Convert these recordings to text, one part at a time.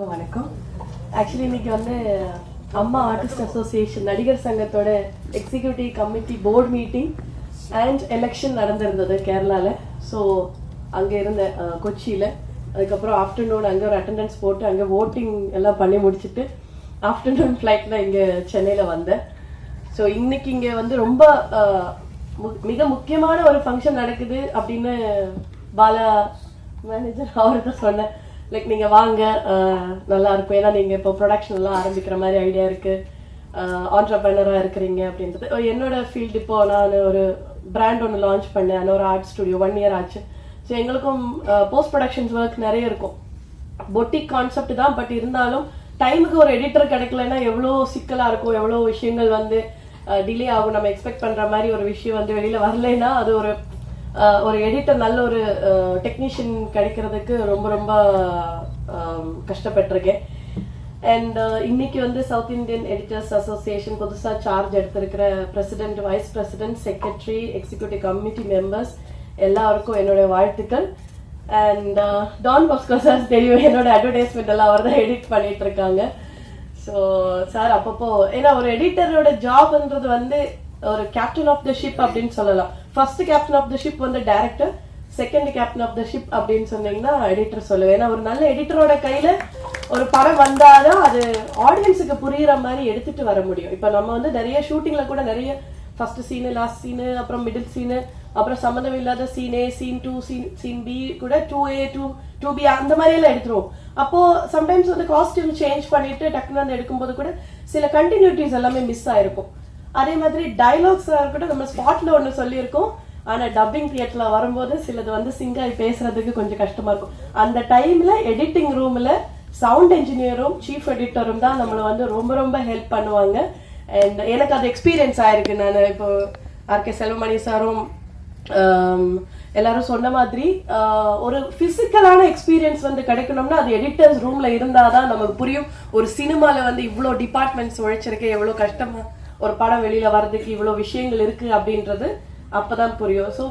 எல்லாருக்கும் வணக்கம். ஆக்சுவலி இன்னைக்கு வந்து அம்மா ஆர்டிஸ்ட் அசோசியேஷன் நடிகர் சங்கத்தோட executive committee board meeting and election நடந்திருந்தது கேரளால. ஸோ அங்கே இருந்த கொச்சியில் கொச்சியில. அதுக்கப்புறம் ஆஃப்டர்நூன் அங்கே ஒரு அட்டெண்டன்ஸ் போட்டு அங்கே ஓட்டிங் எல்லாம் பண்ணி முடிச்சுட்டு ஆஃப்டர்நூன் ஃப்ளைட்டில் இங்கே சென்னையில் வந்தேன். ஸோ இன்னைக்கு இங்கே வந்து ரொம்ப மு- மிக முக்கியமான ஒரு ஃபங்க்ஷன் நடக்குது அப்படின்னு பாலா மேனேஜர் அவர் தான் சொன்னேன் லைக் நீங்க வாங்க நல்லா இருக்கும். ஏன்னா நீங்க இப்போ ப்ரொடக்ஷன் எல்லாம் ஆரம்பிக்கிற மாதிரி ஐடியா இருக்கு. ஆண்டர்பிரனரா இருக்கிறீங்க அப்படின்றது. என்னோட ஃபீல்டு இப்போ நான் ஒரு பிராண்ட் ஒன்று லான்ச் பண்ணேன். நான் ஒரு ஆர்ட் ஸ்டுடியோ ஒன் இயர் ஆச்சு. ஸோ எங்களுக்கும் போஸ்ட் ப்ரொடக்ஷன்ஸ் ஒர்க் நிறைய இருக்கும். பொட்டிக் கான்செப்ட் தான் பட் இருந்தாலும் டைமுக்கு ஒரு எடிட்டர் கிடைக்கலன்னா எவ்வளோ சிக்கலா இருக்கும் எவ்வளோ விஷயங்கள் வந்து டிலே ஆகும். நம்ம எக்ஸ்பெக்ட் பண்ற மாதிரி ஒரு விஷயம் வந்து வெளியில வரலைன்னா அது ஒரு ஒரு எடிட்டர் நல்ல ஒரு டெக்னீஷியன் கிடைக்கிறதுக்கு ரொம்ப ரொம்ப கஷ்டப்பட்டிருக்கேன். அண்ட் இன்னைக்கு வந்து சவுத் இந்தியன் எடிட்டர்ஸ் அசோசியேஷன் புதுசாக சார்ஜ் எடுத்திருக்கிற president vice president secretary executive committee members எல்லாருக்கும் என்னுடைய வாழ்த்துக்கள். அண்ட் டான் பாஸ்கோ சார் தெரியும் என்னோட அட்வர்டைஸ்மெண்ட் எல்லாம் அவர் தான் எடிட் பண்ணிட்டு இருக்காங்க. ஸோ சார் அப்பப்போ ஏன்னா ஒரு எடிட்டரோட ஜாப்ன்றது வந்து ஒரு கேப்டன் ஆஃப் த ஷிப் அப்படின்னு சொல்லலாம். First captain of the ship வந்து director second captain of the ship அப்படின்னு சொன்னீங்கன்னா எடிட்டர் சொல்லுவேன். ஏன்னா ஒரு நல்ல எடிட்டரோட கையில ஒரு படம் வந்தாதான் அது ஆடியன்ஸுக்கு புரியுற மாதிரி எடுத்துட்டு வர முடியும். இப்போ நம்ம வந்து நிறைய ஷூட்டிங்ல கூட நிறைய ஃபர்ஸ்ட் சீனு லாஸ்ட் சீனு அப்புறம் மிடில் சீனு அப்புறம் சம்மந்தம் இல்லாத scene A scene two scene scene B கூட two A two two B அந்த மாதிரி எல்லாம் எடுத்துருவோம். அப்போ சம்டைம்ஸ் வந்து காஸ்டியூம் சேஞ்ச் பண்ணிட்டு டக்குன்னு வந்து எடுக்கும்போது கூட சில கண்டினியூட்டிஸ் எல்லாமே மிஸ் ஆயிருக்கும். அதே மாதிரி டைலாக்ஸாக இருக்கட்டும் நம்ம ஸ்பாட்ல ஒன்று சொல்லியிருக்கோம். ஆனால் டப்பிங் தியேட்டரில் வரும்போது சிலது வந்து சிங்காய் பேசுறதுக்கு கொஞ்சம் கஷ்டமா இருக்கும். அந்த டைம்ல எடிட்டிங் ரூம்ல சவுண்ட் என்ஜினியரும் சீஃப் எடிட்டரும் தான் நம்மளை வந்து ரொம்ப ரொம்ப ஹெல்ப் பண்ணுவாங்க. அண்ட் எனக்கு அது எக்ஸ்பீரியன்ஸ் ஆயிருக்கு. நான் இப்போ ஆர்கே செல்வமணி சாரும் எல்லாரும் சொன்ன மாதிரி ஒரு பிசிக்கலான எக்ஸ்பீரியன்ஸ் வந்து கிடைக்கணும்னா அது எடிட்டர்ஸ் ரூம்ல இருந்தாதான் நமக்கு புரியும். ஒரு சினிமால வந்து இவ்வளோ டிபார்ட்மெண்ட்ஸ் உழைச்சிருக்கேன் எவ்வளோ கஷ்டமா ஒரு படம் வெளியில வர்றதுக்கு இவ்வளோ விஷயங்கள் இருக்கு அப்படின்றது அப்பதான் புரியும். ஸோ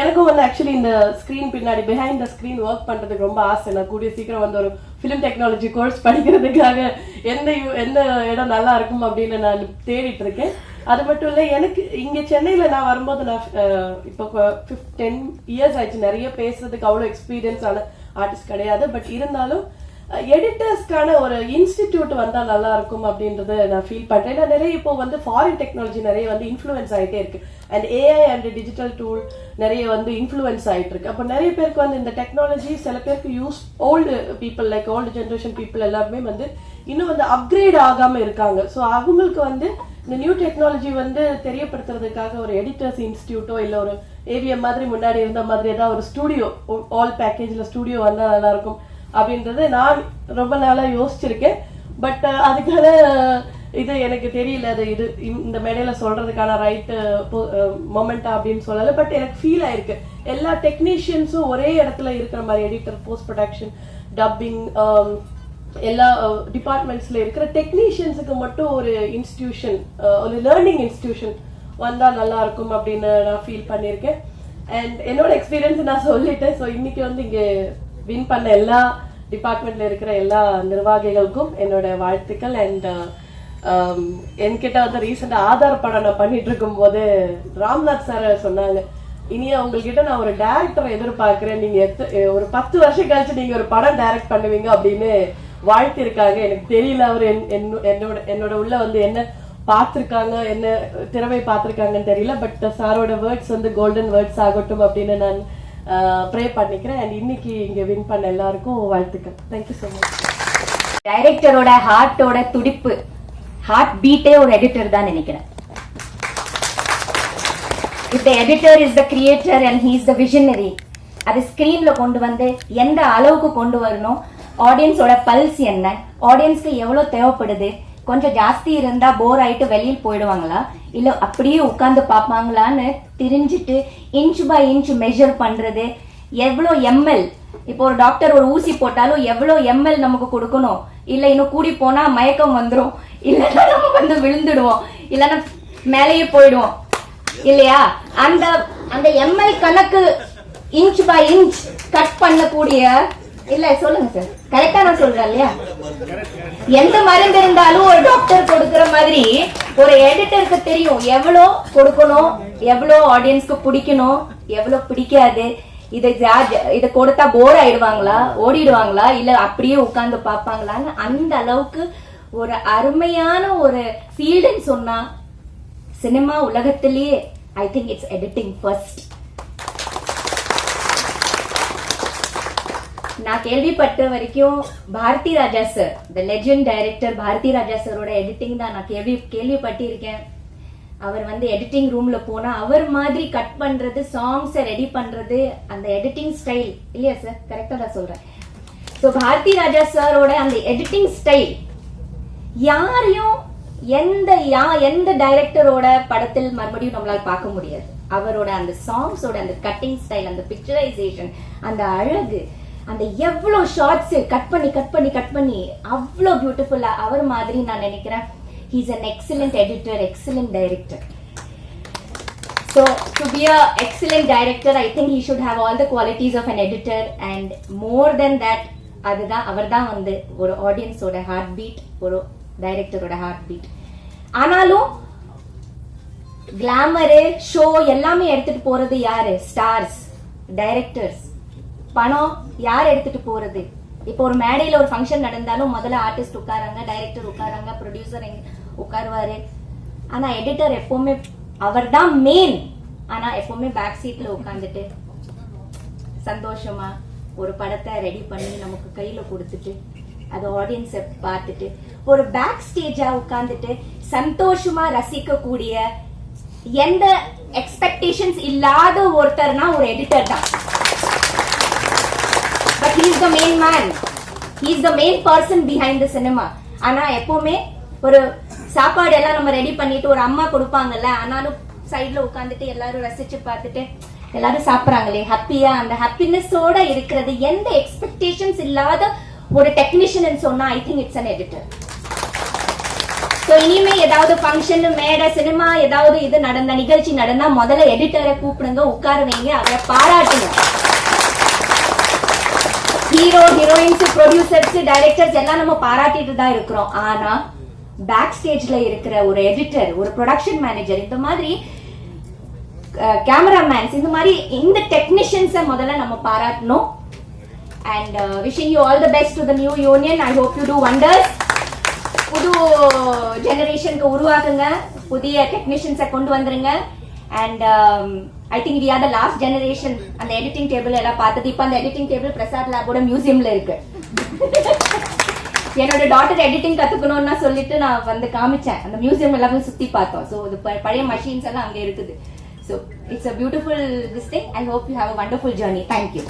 எனக்கும் வந்து ஆக்சுவலி இந்த ஸ்க்ரீன் பின்னாடி பிஹைண்ட் த ஸ்க்ரீன் ஒர்க் பண்றதுக்கு ரொம்ப ஆசை. நான் கூடிய சீக்கிரம் வந்து ஒரு ஃபிலிம் டெக்னாலஜி கோர்ஸ் படிக்கிறதுக்காக எந்த எந்த இடம் நல்லா இருக்கும் அப்படின்னு நான் தேடிட்டு இருக்கேன். அது மட்டும் இல்லை எனக்கு இங்க சென்னையில நான் வரும்போது நான் இப்போ இப்போ டென் இயர்ஸ் ஆயிடுச்சு நிறைய பேசுறதுக்கு அவ்வளோ எக்ஸ்பீரியன்ஸ் ஆன ஆர்டிஸ்ட் கிடையாது. பட் இருந்தாலும் எடிட்டர்ஸ்க்கான ஒரு இன்ஸ்டிடியூட் வந்தால் நல்லா இருக்கும் அப்படின்றத நான் ஃபீல் பண்றேன். ஏன்னா நிறைய இப்போ வந்து ஃபாரின் டெக்னாலஜி நிறைய வந்து இன்ஃப்ளூயன்ஸ் ஆகிட்டே இருக்கு. And AI and digital tool நிறைய வந்து இன்ஃப்ளூயன்ஸ் ஆகிட்டு இருக்கு அப்போ நிறைய பேருக்கு வந்து இந்த டெக்னாலஜி சில பேருக்கு use old people like old generation people எல்லாருமே வந்து இன்னும் வந்து அப்கிரேட் ஆகாம இருக்காங்க. ஸோ அவங்களுக்கு வந்து இந்த நியூ டெக்னாலஜி வந்து தெரியப்படுத்துறதுக்காக ஒரு எடிட்டர்ஸ் இன்ஸ்டியூட்டோ இல்ல ஒரு ஏவிஎம் மாதிரி முன்னாடி இருந்த மாதிரி ஏதாவது ஒரு ஸ்டூடியோ ஆல் பேக்கேஜ்ல ஸ்டூடியோ வந்தா நல்லா இருக்கும். அப்படின்றது நான் ரொம்ப நாளா யோசிச்சிருக்கேன். பட் அதுக்கான இது எனக்கு தெரியல. அது இது இந்த மேடையில சொல்றதுக்கான ரைட்டு மொமெண்டா அப்படின்னு சொல்லல. பட் எனக்கு ஃபீல் ஆயிருக்கு. எல்லா டெக்னீஷியன்ஸும் ஒரே இடத்துல இருக்கிற மாதிரி எடிட்டர் போஸ்ட் ப்ரொடக்ஷன் டப்பிங் எல்லா டிபார்ட்மெண்ட்ஸ்ல இருக்கிற டெக்னீஷியன்ஸுக்கு மட்டும் ஒரு இன்ஸ்டிடியூஷன் ஒரு லேர்னிங் இன்ஸ்டிடியூஷன் வந்தால் நல்லா இருக்கும் அப்படின்னு நான் ஃபீல் பண்ணியிருக்கேன். அண்ட் என்னோட எக்ஸ்பீரியன்ஸ் நான் சொல்லிட்டேன். ஸோ இன்னைக்கு வந்து இங்கே வின் பண்ண எல்லா டிபார்ட்மெண்ட்ல இருக்கிற எல்லா நிர்வாகிகளுக்கும் என்னோட வாழ்த்துக்கள். அண்ட் um, என்கிட்ட வந்து ரீசெண்டா ஆதார் படம் நான் பண்ணிட்டு இருக்கும் போது ராம்நாத் சார் சொன்னாங்க இனியா உங்ககிட்ட நான் ஒரு டேரக்டரை எதிர்பார்க்கிறேன். நீங்க எத்த- ஒரு பத்து வருஷம் கழிச்சு நீங்க ஒரு படம் டைரக்ட் பண்ணுவீங்க அப்படின்னு வாழ்த்திருக்காங்க. எனக்கு தெரியல அவர் என்- என்னோட என்னோட உள்ள வந்து என்ன பார்த்துருக்காங்க என்ன திறமை பார்த்துருக்காங்கன்னு தெரியல. பட் சாரோட வேர்ட்ஸ் வந்து கோல்டன் வேர்ட்ஸ் ஆகட்டும் அப்படின்னு நான் ப்ரே பண்ணிக்கிறேன். அண்ட் இன்னைக்கு இங்க வின் பண்ண எல்லாருக்கும் வாழ்த்துக்கள். தேங்க்யூ ஸோ மச் டைரக்டரோட ஹார்ட்டோட துடிப்பு. ஹார்ட் பீட்டே ஒரு எடிட்டர் தான் நினைக்கிறேன். If the editor is the creator and he is the visionary அது ஸ்கிரீன்ல கொண்டு வந்து எந்த அளவுக்கு கொண்டு வரணும் ஆடியன்ஸோட பல்ஸ் என்ன ஆடியன்ஸ்க்கு எவ்வளவு தேவைப்படுது கொஞ்சம் ஜாஸ்தி இருந்தா போர் ஆயிட்டு வெளியில் போயிடுவாங்களா? இல்ல அப்படியே உட்காந்து பார்ப்பாங்களான்னு தெரிஞ்சுட்டு இன்ச் பை இன்ச் மெஷர் பண்றது. எவ்வளோ எம்எல் இப்போ ஒரு டாக்டர் ஒரு ஊசி போட்டாலும் எவ்வளோ எம்எல் நமக்கு கொடுக்கணும்? இல்ல இன்னும் கூடி போனா மயக்கம் வந்துடும் இல்லைன்னா நம்ம வந்து விழுந்துடுவோம். இல்லைன்னா மேலேயே போயிடுவோம். இல்லையா? அந்த அந்த எம்எல் கணக்கு இன்ச் பை இன்ச் கட் பண்ணக்கூடிய இல்ல சொல்லுங்க சார் கரெக்டா நான் சொல்றேன் இல்லையா? எந்த மருந்து இருந்தாலும் ஒரு டாக்டர் கொடுக்கற மாதிரி ஒரு எடிட்டருக்கு தெரியும் எவ்வளோ கொடுக்கணும் எவ்வளோ ஆடியன்ஸ்க்கு பிடிக்கணும் எவ்வளோ பிடிக்காது. இதை இதை கொடுத்தா போர் ஆயிடுவாங்களா? ஓடிடுவாங்களா? இல்ல அப்படியே உட்கார்ந்து பார்ப்பாங்களான்னு அந்த அளவுக்கு ஒரு அருமையான ஒரு ஃபீல்டுன்னு சொன்னா சினிமா உலகத்திலேயே I think it's editing first நான் கேள்விப்பட்ட வரைக்கும் Bharathi Raja sir the legend director Bharathi Raja சாரோட எடிட்டிங் தான் நான் கேள்வி கேள்விப்பட்டிருக்கேன். அவர் வந்து எடிட்டிங் ரூம்ல போனா அவர் மாதிரி கட் பண்றது சாங்ஸை ரெடி பண்றது அந்த எடிட்டிங் ஸ்டைல் இல்லையா சார் கரெக்டா தான் சொல்றேன். ஸோ பாரதி ராஜா சாரோட அந்த எடிட்டிங் ஸ்டைல் யாரையும் எந்த யா எந்த டைரக்டரோட படத்தில் மறுபடியும் நம்மளால் பார்க்க முடியாது. அவரோட அந்த சாங்ஸோட அந்த கட்டிங் ஸ்டைல் அந்த பிக்சரைசேஷன் அந்த அழகு அந்த எவ்வளோ ஷார்ட்ஸ் கட் பண்ணி கட் பண்ணி கட் பண்ணி அவ்வளோ பியூட்டிஃபுல்லா அவர் மாதிரி நான் நினைக்கிறேன். He's an excellent editor excellent director So, to be a excellent director, I think he should have all the qualities of an editor and more than that, அதுதான் அவர்தான் வந்து ஒரு ஆடியன்ஸோட ஹார்ட் பீட் ஒரு டைரக்டரோட ஹார்ட் பீட் ஆனாலும் glamour show எல்லாமே எடுத்துட்டு போறது யாரு? ஸ்டார்ஸ் டைரக்டர்ஸ் பணம் யார் எடுத்துட்டு போறது? இப்போ ஒரு மேடையில ஒரு ஃபங்க்ஷன் நடந்தாலும் முதல்ல ஆர்டிஸ்ட் உட்காராங்க டைரக்டர் உட்காராங்க ப்ரொடியூசர் உட்காருவாரு. ஆனா எடிட்டர் எப்பவுமே அவர்தான் மெயின் ஆனா எப்பவுமே பேக் சீட்ல உட்காந்துட்டு சந்தோஷமா ஒரு படத்தை ரெடி பண்ணி நமக்கு கையில கொடுத்துட்டு அது ஆடியன்ஸை பார்த்துட்டு ஒரு பேக் ஸ்டேஜா உட்காந்துட்டு சந்தோஷமா ரசிக்கக்கூடிய எந்த எக்ஸ்பெக்டேஷன்ஸ் இல்லாத ஒருத்தர்னா ஒரு எடிட்டர் தான். Is the main man is the main person behind the cinema ஆனா எப்பவுமே ஒரு சாப்பாடு எல்லாம் நம்ம ரெடி பண்ணிட்டு ஒரு அம்மா கொடுப்பாங்கல்ல ஆனாலும் சைட்ல உட்காந்துட்டு எல்லாரும் ரசிச்சு பார்த்துட்டு எல்லாரும் சாப்பிடுறாங்களே. ஹாப்பியா அந்த ஹாப்பினஸோட இருக்கிறது எந்த எக்ஸ்பெக்டேஷன்ஸ் இல்லாத ஒரு டெக்னீஷியன் சொன்னா I think it's an editor so இனிமே ஏதாவது ஃபங்க்ஷன் மேடை சினிமா ஏதாவது இது நடந்த நிகழ்ச்சி நடந்தா முதல்ல எடிட்டரை கூப்பிடுங்க உட்காருவீங்க அவரை பாராட்டுங்க. ஹீரோ ஹீரோயின்ஸ் ப்ரொடியூசர்ஸ் டைரக்டர்ஸ் எல்லாம் நம்ம பாராட்டிட்டு தான் இருக்கிறோம். ஆனா பேக் ஸ்டேஜ்ல இருக்கிற ஒரு எடிட்டர் ஒரு ப்ரொடக்ஷன் மேனேஜர் இந்த மாதிரி கேமராமேன்ஸ் இந்த மாதிரி இந்த டெக்னீஷியன்ஸை முதல்ல நம்ம பாராட்டணும். And wishing you all the best to the new union I hope you do wonders புது ஜெனரேஷனுக்கு உருவாக்குங்க. புதிய டெக்னீஷியன்ஸை கொண்டு வந்துருங்க. And I think we are the last generation அந்த எடிட்டிங் டேபிள் எல்லாம் பார்த்தது. இப்போ அந்த எடிட்டிங் டேபிள் பிரசாத் லேபோட மியூசியம்ல இருக்கு. என்னோட டாட்டர் எடிட்டிங் கத்துக்கணும்னா சொல்லிட்டு நான் வந்து காமிச்சேன். அந்த மியூசியம் எல்லாமே சுத்தி பார்த்தோம். ஸோ இது ப- பழைய மஷின்ஸ் எல்லாம் அங்க இருக்குது. So it's a beautiful this thing I hope you have a wonderful journey thank you